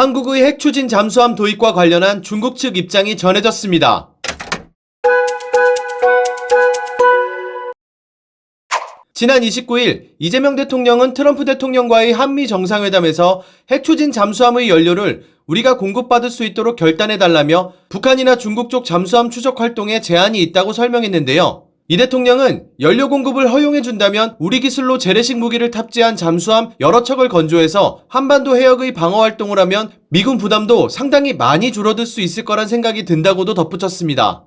한국의 핵 추진 잠수함 도입과 관련한 중국 측 입장이 전해졌습니다. 지난 29일 이재명 대통령은 트럼프 대통령과의 한미 정상회담에서 핵 추진 잠수함의 연료를 우리가 공급받을 수 있도록 결단해달라며 북한이나 중국 쪽 잠수함 추적 활동에 제한이 있다고 설명했는데요. 이 대통령은 연료 공급을 허용해준다면 우리 기술로 재래식 무기를 탑재한 잠수함 여러 척을 건조해서 한반도 해역의 방어 활동을 하면 미군 부담도 상당히 많이 줄어들 수 있을 거란 생각이 든다고도 덧붙였습니다.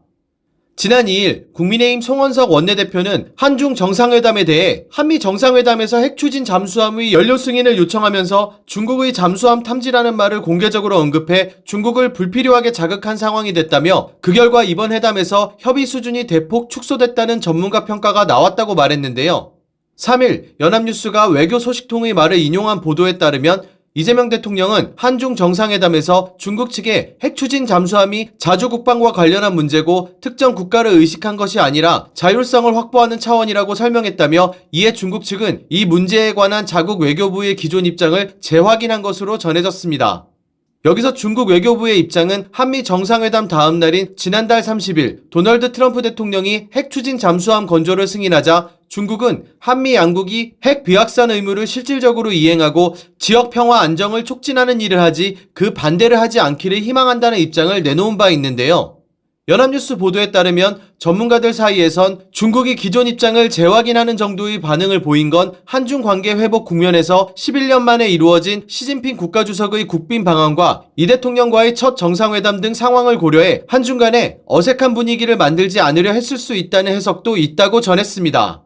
지난 2일 국민의힘 송원석 원내대표는 한중 정상회담에 대해 한미 정상회담에서 핵 추진 잠수함의 연료 승인을 요청하면서 중국의 잠수함 탐지라는 말을 공개적으로 언급해 중국을 불필요하게 자극한 상황이 됐다며 그 결과 이번 회담에서 협의 수준이 대폭 축소됐다는 전문가 평가가 나왔다고 말했는데요. 3일 연합뉴스가 외교 소식통의 말을 인용한 보도에 따르면 이재명 대통령은 한중 정상회담에서 중국 측의 핵 추진 잠수함이 자주 국방과 관련한 문제고 특정 국가를 의식한 것이 아니라 자율성을 확보하는 차원이라고 설명했다며 이에 중국 측은 이 문제에 관한 자국 외교부의 기존 입장을 재확인한 것으로 전해졌습니다. 여기서 중국 외교부의 입장은 한미 정상회담 다음 날인 지난달 30일 도널드 트럼프 대통령이 핵 추진 잠수함 건조를 승인하자 중국은 한미 양국이 핵 비확산 의무를 실질적으로 이행하고 지역 평화 안정을 촉진하는 일을 하지 그 반대를 하지 않기를 희망한다는 입장을 내놓은 바 있는데요. 연합뉴스 보도에 따르면 전문가들 사이에선 중국이 기존 입장을 재확인하는 정도의 반응을 보인 건 한중 관계 회복 국면에서 11년 만에 이루어진 시진핑 국가주석의 국빈 방한과 이 대통령과의 첫 정상회담 등 상황을 고려해 한중 간에 어색한 분위기를 만들지 않으려 했을 수 있다는 해석도 있다고 전했습니다.